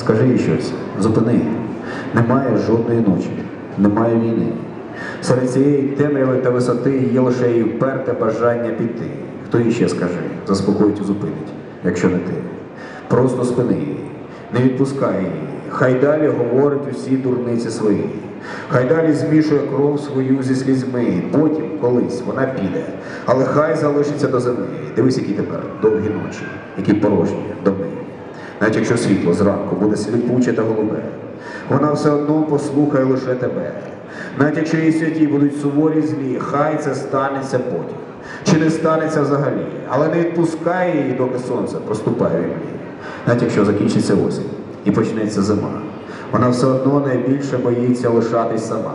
Скажи їй щось, зупини. Немає жодної ночі, немає війни. Серед цієї темряви та висоти є лише її вперте бажання піти. Хто їй ще скаже, заспокоїть і зупинить, якщо не ти. Просто спини її, не відпускай її. Хай далі говорить усі дурниці свої. Хай далі змішує кров свою зі слізьми. Потім, колись, вона піде. Але хай залишиться до зими. Дивись, які тепер довгі ночі, які порожні доми. Навіть якщо світло зранку буде сліпуче та голубе, вона все одно послухає лише тебе. Навіть якщо її святі будуть суворі злі, хай це станеться потім. Чи не станеться взагалі, але не відпускай її, доки сонце проступає в імлі. Навіть якщо закінчиться осінь і почнеться зима, вона все одно найбільше боїться лишатись сама.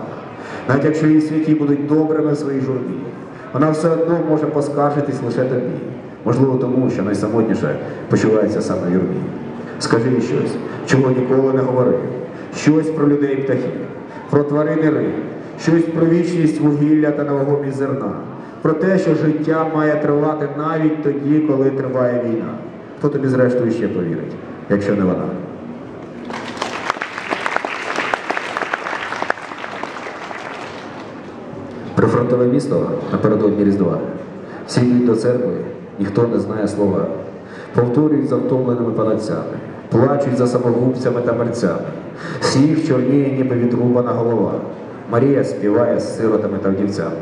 Навіть якщо її святі будуть добрими в своїй журбі, вона все одно може поскаржитись лише тобі. Можливо, тому, що найсамотніше почувається саме юрбі. Скажи щось, чого ніколи не говорив, щось про людей птахів, про тварини риб, щось про вічність вугілля та невагомість зерна, про те, що життя має тривати навіть тоді, коли триває війна. Хто тобі зрештою ще повірить, якщо не вона? Прифронтове місто напередодні Різдва. Всі йдуть до церкви, ніхто не знає слова. Повторюють за втомленими панадцями, плачуть за самогубцями та мерцями. Сніг чорніє, ніби відрубана голова. Марія співає з сиротами та вдівцями.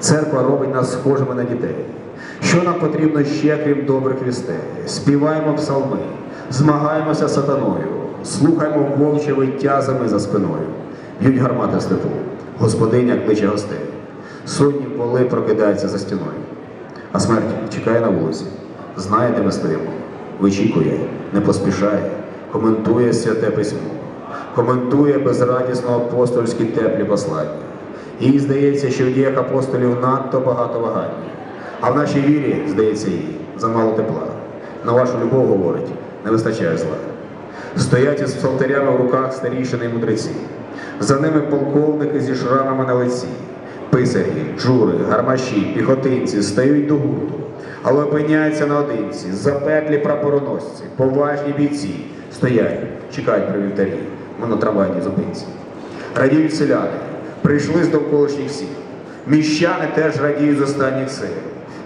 Церква робить нас схожими на дітей. Що нам потрібно ще, крім добрих вістей? Співаємо псалми, змагаємося з сатаною, слухаємо вовче виття за спиною. Б'ють гармати степу, господиня кличе гостей. Сонні поли прокидаються за стіною. А смерть чекає на вулиці, знає, де ми стоїмо, вичікує, не поспішає, коментує святе письмо, коментує безрадісно апостольські теплі послання. Їй здається, що в діях апостолів надто багато вагання. А в нашій вірі, здається їй, замало тепла. На вашу любов говорить, не вистачає зла. Стоять із псалтирями в руках старішини й мудреці. За ними полковники зі шрамами на лиці. Писарі, джури, гармаші, піхотинці стають до гурту, але опиняються наодинці, запеклі прапороносці, поважні бійці. Стоять, чекають при вівтарі, ми зупинці. Радіють селяни, прийшли з довколишніх сіл. Міщани теж радіють з останніх сил.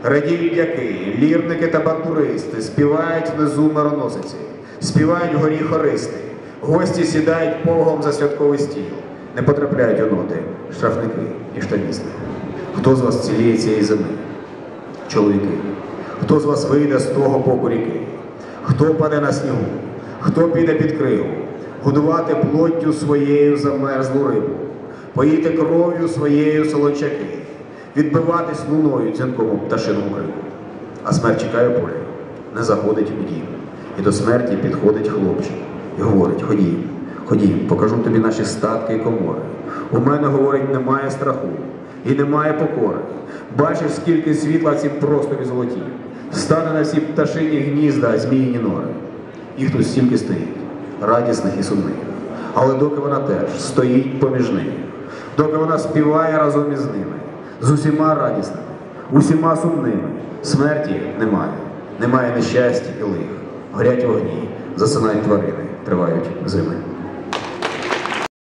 Радіють дяки, лірники та бандуристи, співають внизу мироносиці, співають вгорі хористи, гості сідають погом за святковий стіл, не потрапляють у ноти, штрафники і штаністи. Хто з вас ціліє цієї зими? Чоловіки, хто з вас вийде з того боку ріки? Хто паде на снігу? Хто піде під криву? Годувати плоттю своєю замерзлу рибу, поїти кров'ю своєю солончаки, відбиватись луною цінкому пташиному крику. А смерть чекає полі, не заходить у дім. І до смерті підходить хлопчик і говорить: ходім, ходім, покажу тобі наші статки і комори. У мене, говорить, немає страху і немає покори. Бачиш, скільки світла в цім просторі золоті. Стане на всі пташині гнізда, зміїні нори. Їх тут стільки стоїть, радісних і сумних. Але доки вона теж стоїть поміж ними, доки вона співає разом із ними, з усіма радісними, усіма сумними, смерті немає, немає нещастя і лих. Горять вогні, засинають тварини, тривають зими.